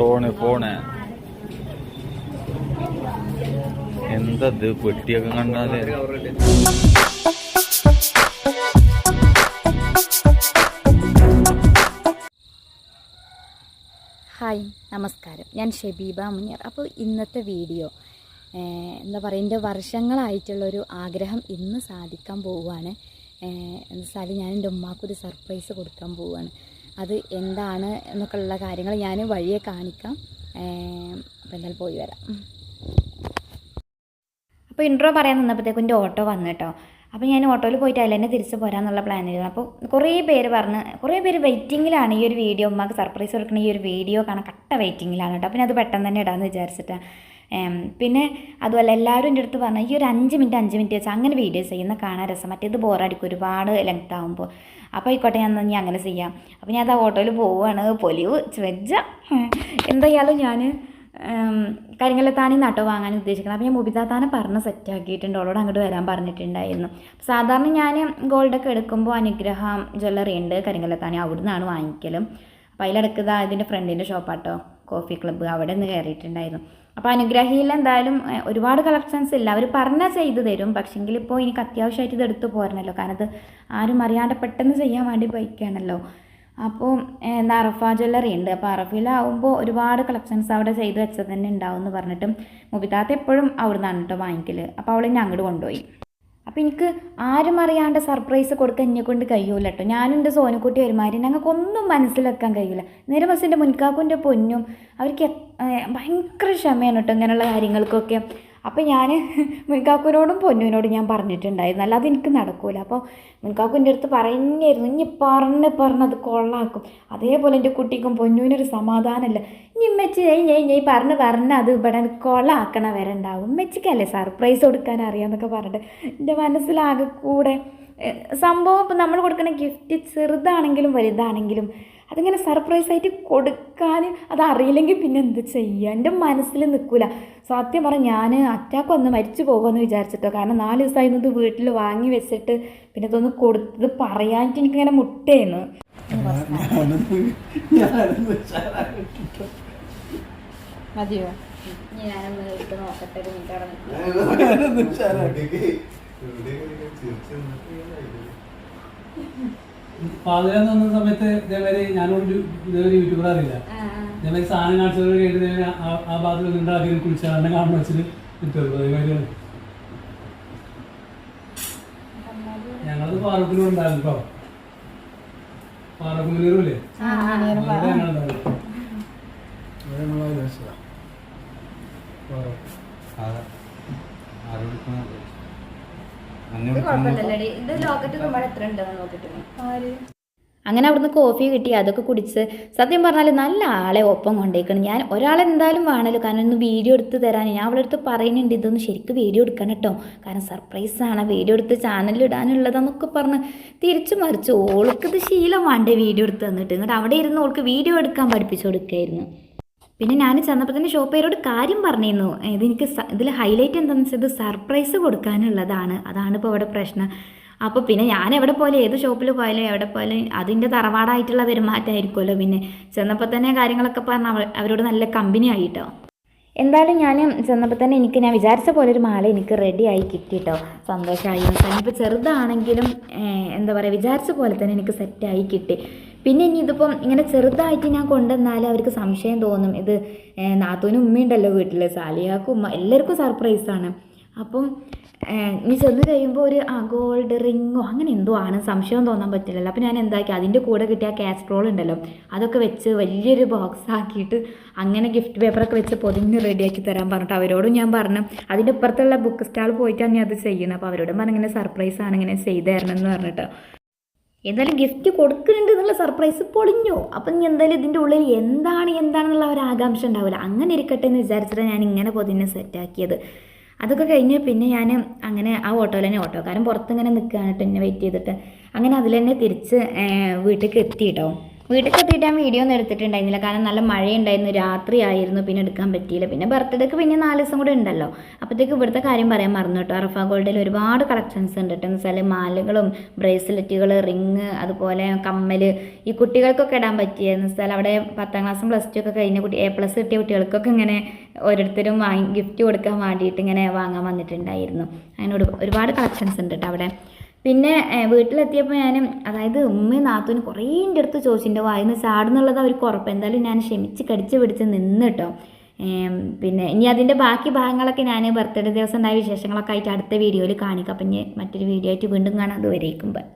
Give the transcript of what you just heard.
Phone phone എന്തത് പെട്ടിയൊക്കെ കണ്ടാൽ? ഹായ് നമസ്കാരം. ഞാൻ ഷബീബ മുനിയർ അപ്പോൾ ഇന്നത്തെ വീഡിയോ എന്താ പറയുക എന്റെ വർഷങ്ങളായിട്ടുള്ളൊരു ആഗ്രഹം ഇന്ന് സാധിക്കാൻ പോവുകയാണ്. എന്ന് വെച്ചാൽ ഞാൻ എന്റെ ഉമ്മാക്കൊരു സർപ്രൈസ് കൊടുക്കാൻ പോവുകയാണ്. അത് എന്താണ് എന്നൊക്കെ ഉള്ള കാര്യങ്ങൾ ഞാൻ വഴിയെ കാണിക്കാം. അപ്പം അപ്പോൾ എന്തായാലും പോയി വരാം. അപ്പോൾ ഇൻട്രോ പറയാൻ നിന്നപ്പോഴത്തേക്കും എന്റെ ഓട്ടോ വന്നു കേട്ടോ. അപ്പോൾ ഞാൻ ഓട്ടോയിൽ പോയിട്ട് അതിൽ തന്നെ തിരിച്ച് പോരാന്നുള്ള പ്ലാനായിരുന്നു അപ്പോൾ കുറേ പേര് പറഞ്ഞ് കുറേ പേര് വെയിറ്റിങ്ങിലാണ് ഈ ഒരു വീഡിയോ ഉമ്മക്ക് സർപ്രൈസ് കൊടുക്കുന്ന ഈ ഒരു വീഡിയോ കാണാൻ കട്ട വെയിറ്റിങ്ങിലാണ് കേട്ടോ. പിന്നെ അത് പെട്ടെന്ന് തന്നെ ഇടാമെന്ന് വിചാരിച്ചിട്ടാണ് പിന്നെ അതുപോലെ എല്ലാവരും എന്റെ അടുത്ത് പറഞ്ഞു ഈ ഒരു അഞ്ച് മിനിറ്റ് അഞ്ച് മിനിറ്റ് വെച്ചാൽ അങ്ങനെ വീഡിയോസ് ചെയ്യുന്ന കാണാൻ രസം. മറ്റേത് ബോറടിക്കും ഒരുപാട് ലെങ്ത് ആകുമ്പോൾ അപ്പോൾ ആയിക്കോട്ടെ ഞാൻ ഇനി അങ്ങനെ ചെയ്യാം. അപ്പോൾ ഞാൻ അത് ഓട്ടോയിൽ പോവുകയാണ് പൊലിവ് വെജ എന്തായാലും ഞാൻ കരിങ്കലത്താണി നട്ടോ വാങ്ങാൻ ഉദ്ദേശിക്കുന്നത് അപ്പോൾ ഞാൻ മുബിതാത്താനെ പറഞ്ഞ് സെറ്റാക്കിയിട്ടുണ്ട് അവളോട് അങ്ങോട്ട് വരാൻ പറഞ്ഞിട്ടുണ്ടായിരുന്നു. സാധാരണ ഞാൻ ഗോൾഡൊക്കെ എടുക്കുമ്പോൾ അനുഗ്രഹം ജ്വല്ലറി ഉണ്ട് കരിങ്കലത്താണി അവിടെ നിന്നാണ് വാങ്ങിക്കലും അപ്പോൾ അതിലെടുക്കുക ഇതിന്റെ ഫ്രണ്ടിന്റെ ഷോപ്പാട്ടോ കോഫി ക്ലബ്ബ് അവിടെ നിന്ന് കയറിയിട്ടുണ്ടായിരുന്നു. അപ്പോൾ അനുഗ്രഹിയിൽ എന്തായാലും ഒരുപാട് കളക്ഷൻസ് ഇല്ല. അവർ പറഞ്ഞാൽ ചെയ്ത് തരും. പക്ഷെങ്കിൽ ഇപ്പോൾ എനിക്ക് അത്യാവശ്യമായിട്ട് ഇത് എടുത്തു പോരണല്ലോ. കാരണം അത് ആരും അറിയാണ്ട് പെട്ടെന്ന് ചെയ്യാൻ വേണ്ടി പോയിക്കാണല്ലോ. അപ്പോൾ എന്താ അറഫ ജ്വല്ലറി ഉണ്ട്. അപ്പോൾ അറഫയിലാവുമ്പോൾ ഒരുപാട് കളക്ഷൻസ് അവിടെ ചെയ്ത് വെച്ചത് തന്നെ ഉണ്ടാവും എന്ന് പറഞ്ഞിട്ട് മുബിതാത്ത എപ്പോഴും അവിടെ നിന്നാണ് കേട്ടോ വാങ്ങിക്കൽ അപ്പോൾ അവൾ എന്നെ അങ്ങോട്ട് കൊണ്ടുപോയി. അപ്പോൾ എനിക്ക് ആരും അറിയാണ്ട് സർപ്രൈസ് കൊടുക്കാൻ എന്നെ കൊണ്ട് കഴിയൂല കേട്ടോ ഞാനും എന്റെ സോനക്കുട്ടി ഒരുമാതിരി ഞങ്ങൾക്കൊന്നും മനസ്സിലാക്കാൻ കഴിയില്ല നേരെ ബസ്സിന്റെ മുൻകാക്കുന്റെ പൊന്നും അവർക്ക് ഭയങ്കര ക്ഷമയാണ് കേട്ടോ ഇങ്ങനെയുള്ള കാര്യങ്ങൾക്കൊക്കെ. അപ്പോൾ ഞാൻ മുൻകാക്കുവിനോടും പൊന്നുവിനോടും ഞാൻ പറഞ്ഞിട്ടുണ്ടായിരുന്നു. അല്ലാതെ എനിക്ക് നടക്കൂല. അപ്പോൾ മുൻകാക്കുവിന്റെ അടുത്ത് പറഞ്ഞായിരുന്നു ഇനി പറഞ്ഞ് പറഞ്ഞ് അത് കൊള്ളാക്കും. അതേപോലെ എന്റെ കുട്ടിക്കും പൊന്നുവിനൊരു സമാധാനമല്ല ഇനി ഉമ്മച്ചി ഞാൻ ഞാൻ ഞാൻ പറഞ്ഞ് പറഞ്ഞ് അത് ഇവിടെ കൊള്ളാക്കണ വരെ ഉണ്ടാവും ഉമ്മച്ചിക്കല്ലേ സർപ്രൈസ് കൊടുക്കാൻ അറിയാമെന്നൊക്കെ പറഞ്ഞിട്ട് എന്റെ മനസ്സിലാകെ കൂടെ സംഭവം ഇപ്പം നമ്മൾ കൊടുക്കുന്ന ഗിഫ്റ്റ് ചെറുതാണെങ്കിലും വലുതാണെങ്കിലും അതിങ്ങനെ സർപ്രൈസ് ആയിട്ട് കൊടുക്കാൻ അതറിയില്ലെങ്കിൽ അറിയില്ലെങ്കിൽ പിന്നെ എന്ത് ചെയ്യുക എന്റെ മനസ്സിൽ നിൽക്കില്ല സത്യം പറഞ്ഞാൽ ഞാൻ അറ്റാക്ക് വന്ന് മരിച്ചു പോകുമെന്ന് വിചാരിച്ചിട്ടോ. കാരണം നാല് ദിവസമായി ഇത് വീട്ടിൽ വാങ്ങി വെച്ചിട്ട് പിന്നെ ഇതൊന്ന് കൊടുത്തത് പറയാനായിട്ട് എനിക്കിങ്ങനെ മുട്ടേന്ന്. മതിയോ? ഞാനൊന്ന് നോക്കട്ടെ മിനിറ്റ് അവിടെ. പാതിരാന്ന് വന്ന സമയത്ത് ഇതേമാതിരി ഞാനൊരു ഇതേമാതിരി യൂട്യൂബർ അറിയില്ല. ഇതേമാതിരി സാധനം കാണിച്ചത് കേട്ട് ഇതേമാതിരി ആ- നിങ്ങളുടെ അധികം നിന്നുണ്ടാക്കി കുളിച്ചാണ്ട് കാണുന്ന വെച്ചിട്ട് കിട്ടുള്ളൂ അതേമാതിരിയാണ് ഞങ്ങളത് പാറക്കിലും ഉണ്ടായിരുന്നു കേട്ടോ പാറക്ക് മുന്നീറുമില്ലേ ആ, ആ. ഞങ്ങളുണ്ടായിരുന്നു കുഴപ്പമില്ലല്ലോടി. അങ്ങനെ അവിടുന്ന് കോഫി കിട്ടി അതൊക്കെ കുടിച്ച്. സത്യം പറഞ്ഞാൽ നല്ല ആളെ ഒപ്പം കൊണ്ടേക്കണം. ഞാൻ ഒരാളെന്തായാലും വേണമല്ലോ കാരണം ഒന്ന് വീഡിയോ എടുത്ത് തരാൻ. ഞാൻ അവളുടെ അടുത്ത് പറയുന്നുണ്ട് ഇതൊന്ന് ശരിക്കും വീഡിയോ എടുക്കണം കേട്ടോ കാരണം സർപ്രൈസ് ആണ്. വീഡിയോ എടുത്ത് ചാനലിൽ ഇടാനുള്ളതെന്നൊക്കെ പറഞ്ഞ് തിരിച്ചു മറിച്ച് ഓൾക്കത് ഇത് ശീലം വേണ്ടേ വീഡിയോ എടുത്ത് തന്നിട്ട്. ഇങ്ങോട്ട് അവിടെ ഇരുന്ന് ഓൾക്ക് വീഡിയോ എടുക്കാൻ പഠിപ്പിച്ചു കൊടുക്കായിരുന്നു. പിന്നെ ഞാൻ ചെന്നപ്പോൾ തന്നെ ഷോപ്പേരോട് കാര്യം പറഞ്ഞിരുന്നു. ഇതെനിക്ക് ഇതിൽ ഹൈലൈറ്റ് എന്താണെന്ന് വെച്ചാൽ ഇത് സർപ്രൈസ് കൊടുക്കാനുള്ളതാണ്. അതാണ് ഇപ്പോൾ ഇവിടെ പ്രശ്നം. അപ്പോൾ പിന്നെ ഞാൻ എവിടെ പോലെ ഏത് ഷോപ്പിൽ പോയാലും എവിടെ പോയാലും അതിന്റെ തറവാടായിട്ടുള്ള പെരുമാറ്റമായിരിക്കുമല്ലോ പിന്നെ. ചെന്നപ്പോൾ തന്നെ കാര്യങ്ങളൊക്കെ പറഞ്ഞാൽ അവരോട് നല്ല കമ്പനി ആയിട്ടോ. എന്തായാലും ഞാൻ ചെന്നപ്പോൾ തന്നെ എനിക്ക് ഞാൻ വിചാരിച്ച പോലെ ഒരു മാല എനിക്ക് റെഡി ആയി കിട്ടിട്ടോ. സന്തോഷമായി ഇപ്പോൾ ചെറുതാണെങ്കിലും എന്താ പറയുക വിചാരിച്ച പോലെ തന്നെ എനിക്ക് സെറ്റായി കിട്ടി. പിന്നെ ഇനി ഇതിപ്പം ഇങ്ങനെ ചെറുതായിട്ട് ഞാൻ കൊണ്ടുവന്നാൽ അവർക്ക് സംശയം തോന്നും. ഇത് നാത്തൂനും ഉമ്മയുണ്ടല്ലോ വീട്ടിൽ സാലിയാക്കും ഉമ്മ എല്ലാവർക്കും സർപ്രൈസാണ് അപ്പം ഇനി ചെന്ന് കഴിയുമ്പോൾ ഒരു ആ ഗോൾഡ് റിങ്ങോ അങ്ങനെ എന്തോ ആണ്. സംശയം തോന്നാൻ പറ്റില്ലല്ലോ. അപ്പോൾ ഞാൻ എന്താക്കി അതിന്റെ കൂടെ കിട്ടിയ കാസ്ട്രോൾ ഉണ്ടല്ലോ. അതൊക്കെ വെച്ച് വലിയൊരു ബോക്സ് ആക്കിയിട്ട് അങ്ങനെ ഗിഫ്റ്റ് പേപ്പറൊക്കെ വെച്ച് പൊതിഞ്ഞ് റെഡിയാക്കി തരാൻ പറഞ്ഞിട്ട് അവരോടും ഞാൻ പറഞ്ഞു. അതിന്റെ ഇപ്പുറത്തുള്ള ബുക്ക് സ്റ്റാൾ പോയിട്ടാണ് ഞാൻ അത് ചെയ്യുന്നത്. അപ്പോൾ അവരോടും പറഞ്ഞു ഇങ്ങനെ സർപ്രൈസ് ആണ് ഇങ്ങനെ ചെയ്തു തരണം എന്ന് പറഞ്ഞിട്ട്. എന്തായാലും ഗിഫ്റ്റ് കൊടുക്കുന്നുണ്ട് എന്നുള്ള സർപ്രൈസ് പൊളിഞ്ഞു. അപ്പം നീ എന്തായാലും ഇതിന്റെ ഉള്ളിൽ എന്താണ് എന്താണെന്നുള്ള ഒരു ആകാംക്ഷ ഉണ്ടാവില്ല. അങ്ങനെ ഇരിക്കട്ടെ എന്ന് വിചാരിച്ചിട്ട് ഞാൻ ഇങ്ങനെ പൊതിഞ്ഞ് സെറ്റാക്കിയത് അതൊക്കെ കഴിഞ്ഞ് പിന്നെ ഞാൻ അങ്ങനെ ആ ഓട്ടോയിൽ തന്നെ ഓട്ടോക്കാരൻ പുറത്ത് ഇങ്ങനെ നിൽക്കുകയാണ് കേട്ടോ എന്നെ വെയിറ്റ് ചെയ്തിട്ട്. അങ്ങനെ അതിൽ തന്നെ തിരിച്ച് വീട്ടിലേക്ക് എത്തി കേട്ടോ. വീട്ടിൽ എത്തിയിട്ട് ഞാൻ വീഡിയോ ഒന്നും എടുത്തിട്ടുണ്ടായിരുന്നില്ല. കാരണം നല്ല മഴയുണ്ടായിരുന്നു രാത്രി ആയിരുന്നു പിന്നെ എടുക്കാൻ പറ്റിയില്ല. പിന്നെ ബർത്ത്ഡേക്ക് പിന്നെ നാല് ദിവസം കൂടെ ഉണ്ടല്ലോ. അപ്പോഴത്തേക്ക് ഇവിടുത്തെ കാര്യം പറയാൻ മറന്നു കേട്ടോ. അറഫ ഗോൾഡിൽ ഒരുപാട് കളക്ഷൻസ് ഉണ്ട് എന്ന് വെച്ചാൽ മാലകളും ബ്രേസ്ലെറ്റുകൾ റിങ് അതുപോലെ കമ്മൽ ഈ കുട്ടികൾക്കൊക്കെ ഇടാൻ പറ്റിയ എന്ന് വെച്ചാൽ അവിടെ പത്താം ക്ലാസ്സും പ്ലസ് ടു ഒക്കെ കഴിഞ്ഞ കുട്ടി എ പ്ലസ് കിട്ടിയ കുട്ടികൾക്കൊക്കെ ഇങ്ങനെ ഓരോരുത്തരും വാങ്ങി ഗിഫ്റ്റ് കൊടുക്കാൻ വേണ്ടിയിട്ട് ഇങ്ങനെ വാങ്ങാൻ വന്നിട്ടുണ്ടായിരുന്നു. അങ്ങനെ ഒരു- ഒരുപാട് കളക്ഷൻസ് ഉണ്ട് കേട്ടോ അവിടെ. പിന്നെ വീട്ടിലെത്തിയപ്പോൾ ഞാൻ അതായത് ഉമ്മയും നാത്തൂന് കുറേ എന്റെ അടുത്ത് ചോദിച്ചിന്റെ വായിന്ന് ചാടുന്നുള്ളത് അവർക്ക് ഉറപ്പ്. എന്തായാലും ഞാൻ ക്ഷമിച്ച് കടിച്ച് പിടിച്ച് നിന്ന് കേട്ടോ പിന്നെ ഇനി അതിന്റെ ബാക്കി ഭാഗങ്ങളൊക്കെ ഞാൻ ബർത്ത്ഡേ ദിവസം ഉണ്ടായ വിശേഷങ്ങളൊക്കെ ആയിട്ട് അടുത്ത വീഡിയോയിൽ കാണിക്കാം. അപ്പം ഇനി മറ്റൊരു വീഡിയോ ആയിട്ട് വീണ്ടും കാണാം. അത് ബൈ.